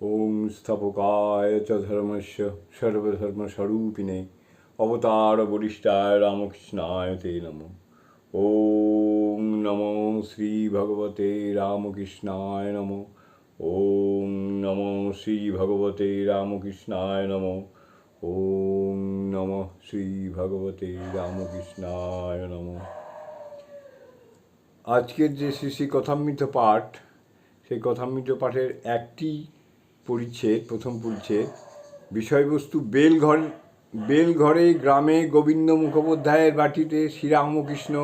ওং স্থাপকায় চ ধর্মস্য সর্বধর্মস্বরূপিণে অবতার বরিষ্ঠায় রামকৃষ্ণায় তে নম ওং নমো শ্রী ভগবতে রামকৃষ্ণায় নম ওং নমো শ্রী ভগবতে রামকৃষ্ণায় নম ওং নম শ্রী ভগবতে রামকৃষ্ণায় নম আজকের যে শ্রী শ্রী কথামৃত পাঠ, সেই কথামৃত পাঠের একটি পরিচ্ছেদ প্রথম পরিচ্ছেদ বিষয়বস্তু বেলঘর বেলঘরে গ্রামে গোবিন্দ মুখোপাধ্যায়ের বাটিতে শ্রীরামকৃষ্ণ,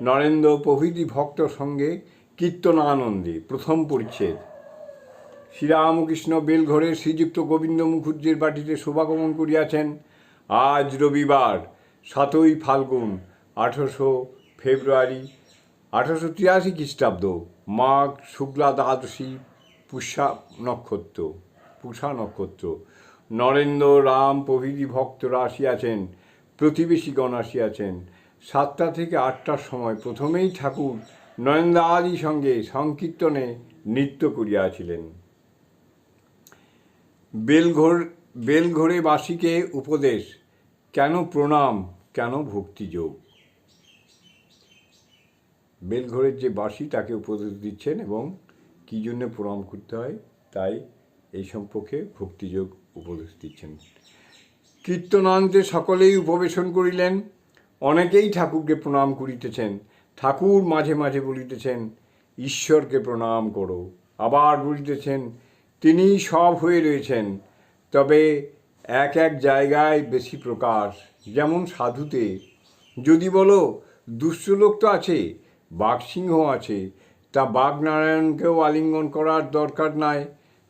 নরেন্দ্র প্রভৃতি ভক্ত সঙ্গে কীর্তনানন্দে প্রথম পরিচ্ছেদ শ্রীরামকৃষ্ণ বেলঘরে শ্রীযুক্ত গোবিন্দ মুখুজ্জের বাটিতে শোভাগমন করিয়াছেন। আজ রবিবার, সাতই ফাল্গুন, আঠারোশো ফেব্রুয়ারি, আঠারোশো তিরাশি খ্রিস্টাব্দ। মাঘ, শুক্লা দ্বাদশী পুষা নক্ষত্র পুষা নক্ষত্র। নরেন্দ্র রাম প্রভৃতি ভক্তরা আসিয়াছেন প্রতিবেশীগণ আসিয়াছেন। সাতটা থেকে আটটার সময় প্রথমেই ঠাকুর নরেন্দ্র আদি সঙ্গে সংকীর্তনে নৃত্য করিয়াছিলেন। বেলঘর, বেলঘরে বাসীকে উপদেশ, কেন প্রণাম, কেন ভক্তিযোগ? বেলঘরের যে বাসী তাকে উপদেশ দিচ্ছেন এবং কী জন্য প্রণাম করতে হয়? তাই এই সম্পর্কে ভক্তিযোগ উপদেশ দিচ্ছেন। কীর্তনান্তে সকলেই উপবেশন করিলেন। অনেকেই ঠাকুরকে প্রণাম করিতেছেন। ঠাকুর মাঝে মাঝে বলিতেছেন, ঈশ্বরকে প্রণাম করো। আবার বলিতেছেন, তিনি সব হয়ে রয়েছেন, তবে এক এক জায়গায় বেশি প্রকাশ। যেমন সাধুতে, যদি বলো, দুষ্ট লোক তো আছে বাঘসিংহ আছে তা বাঘনারায়ণকেও আলিঙ্গন করার দরকার নাই।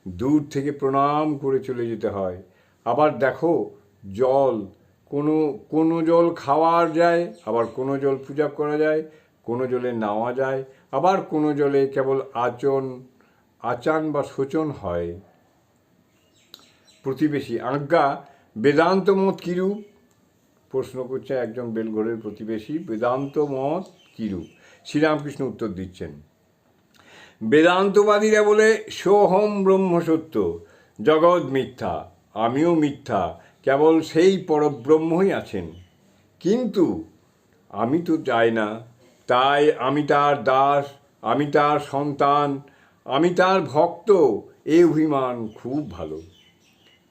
দূর থেকে প্রণাম করে চলে যেতে হয়। আবার দেখো, জল, কোনো কোনো জল খাওয়ার যায়, আবার কোনো জল পূজা করা যায়, কোনো জলে নাওয়া যায়, আবার কোনো জলে কেবল আচন, আচান বা শোচন হয়। প্রতিবেশী আজ্ঞা, বেদান্ত মত কিরূপ? প্রশ্ন করছে একজন বেলঘরের প্রতিবেশী, বেদান্ত মত কিরূপ? শ্রীরামকৃষ্ণ উত্তর দিচ্ছেন। বেদান্তবাদীরা বলে, সোহম ব্রহ্ম সত্য জগৎ মিথ্যা, আমিও মিথ্যা, কেবল সেই পরব্রহ্মই আছেন। কিন্তু আমি তো চাই না, তাই আমি তার দাস, আমি তার সন্তান, আমি তার ভক্ত, এ অভিমান খুব ভালো।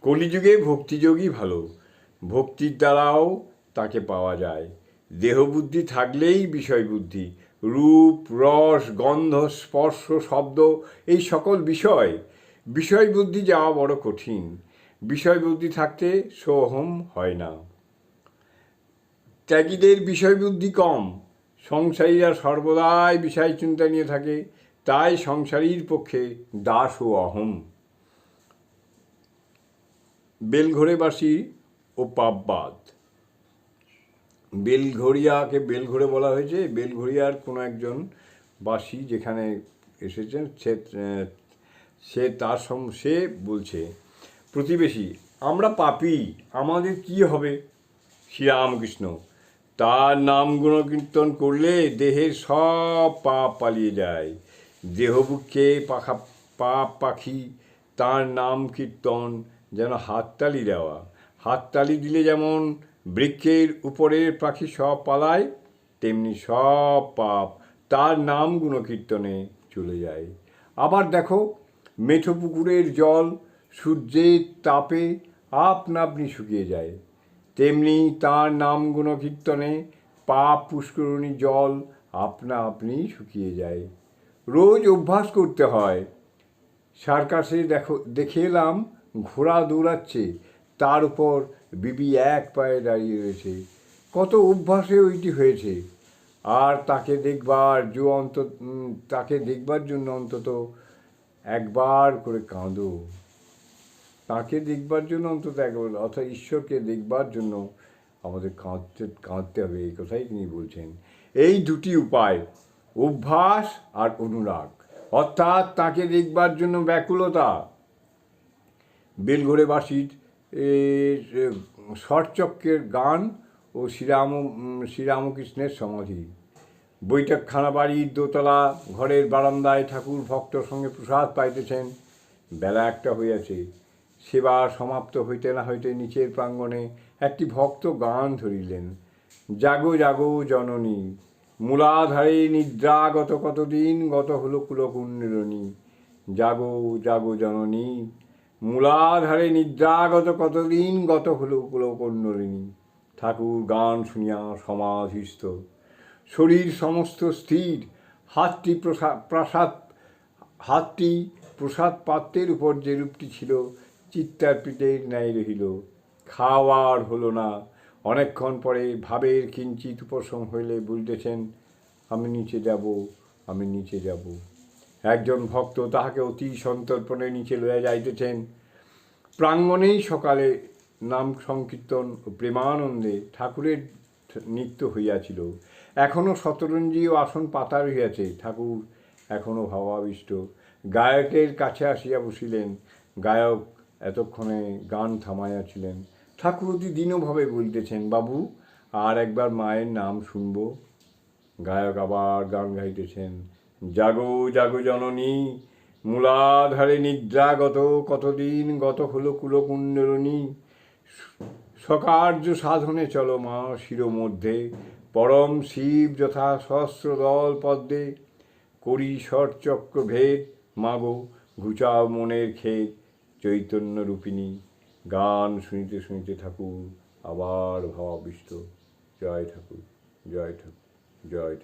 কলিযুগে ভক্তিযোগই ভালো, ভক্তির দ্বারাও তাকে পাওয়া যায়। দেহবুদ্ধি থাকলেই বিষয় বুদ্ধি রূপ, রস, গন্ধ, স্পর্শ, শব্দ, এই সকল বিষয় বিষয় বুদ্ধি যাওয়া বড় কঠিন। বিষয় বুদ্ধি থাকতে সোহম হয় না। ত্যাগীদের বিষয় বুদ্ধি কম। সংসারীরা সর্বদাই বিষয় চিন্তা নিয়ে থাকে, তাই সংসারীর পক্ষে দাস ও অহম। বেলঘরেবাসী ও পাপবাদ। বেলঘরিয়াকে বেলঘরে বলা হয়েছে। বেলঘরিয়ার কোনো একজন বাসী যেখানে এসেছেন, সে সে তার সম, সে বলছে, প্রতিবেশী, আমরা পাপি, আমাদের কি হবে? শ্রীরামকৃষ্ণ, তার নাম গুণকীর্তন করলে দেহের সব পাপ পালিয়ে যায়। দেহবুক্ষে পাখা, পাপ পাখি, তার নাম কীর্তন যেন হাততালি দেওয়া। হাততালি দিলে যেমন বৃক্ষের উপরের পাখি সব পালায়, তেমনি সব পাপ তার নাম গুণকীর্তনে চলে যায়। আবার দেখো, মেঠো পুকুরের জল সূর্যের তাপে আপনা আপনি শুকিয়ে যায়। তেমনি তার নাম গুণকীর্তনে পাপ পুষ্করণী জল আপনা আপনি শুকিয়ে যায়। রোজ অভ্যাস করতে হয়। সার্কাসে দেখো, দেখে এলাম, ঘোড়া দৌড়াচ্ছে, তার উপর বিবি এক পায়ে দাঁড়িয়ে রয়েছে। কত অভ্যাসে ওইটি হয়েছে। আর তাকে দেখবার যে অন্ত তাকে দেখবার জন্য অন্তত একবার করে কাঁদো। তাকে দেখবার জন্য অন্তত একবার, অর্থাৎ ঈশ্বরকে দেখবার জন্য আমাদের কাঁদতে কাঁদতে হবে, এই কথাই তিনি বলছেন। এই দুটি উপায়, অভ্যাস আর অনুরাগ। অর্থাৎ তাকে দেখবার জন্য ব্যাকুলতা। বেলঘরে বেলঘরেবাসীর ষটচক্রের গান ও শ্রীরাম শ্রীরামকৃষ্ণের সমাধি। বৈঠকখানা বাড়ির দোতলা, ঘরের বারান্দায় ঠাকুর ভক্তর সঙ্গে প্রসাদ পাইতেছেন। বেলা একটা হইয়াছে। সেবা সমাপ্ত হইতে না হইতে নিচের প্রাঙ্গণে একটি ভক্ত গান ধরিলেন। জাগো জাগো জননী, মূলাধারে নিদ্রাগত কতদিন গত হলো কুলকুণ্ডরণী জাগো জাগো জননী মূলাধারে নিদ্রাগত কতদিন গত হলো কুলকুণ্ডরিণী ঠাকুর গান শুনিয়া সমাধিস্থ। শরীর সমস্ত স্থির। হাতটি প্রসাদ হাতটি প্রসাদ পাত্রের উপর যে রূপটি ছিল চিত্তার্পিতের ন্যায় রহিল। খাওয়ার হলো না। অনেকক্ষণ পরে ভাবের কিঞ্চিত উপশম হইলে বুঝতেছেন আমি নিচে যাব, আমি নিচে যাব। একজন ভক্ত তাহাকে অতি সন্তর্পণে নিচে লইয়া যাইতেছেন। প্রাঙ্গণেই সকালে নাম সংকীর্তন ও প্রেমানন্দে ঠাকুরের নৃত্য হইয়াছিল। এখনও শতরঞ্জি ও আসন পাতা রহিয়াছে। ঠাকুর এখনও ভাবাবিষ্ট। গায়কের কাছে আসিয়া বসিলেন। গায়ক এতক্ষণে গান থামাইয়াছিলেন। ঠাকুর অতি দীনভাবে বলিতেছেন, বাবু, আর একবার মায়ের নাম শুনব। গায়ক আবার গান গাইতেছেন। জাগো জাগো জননী, মূলাধারে নিদ্রাগত, কতদিন গত হলো কুলকুণ্ডরণী সকার্য সাধনে চলো মা শির মধ্যে পরম শিব যথা সহস্র দল পদ্মে। করি চক্র ভেদ, মাগো ঘুচাও মনের ক্ষেত, চৈতন্য রূপিণী। গান শুনিতে শুনিতে ঠাকুর, আবার ভাবাবিষ্ট। জয় ঠাকুর জয় ঠাকুর জয় ঠাকুর।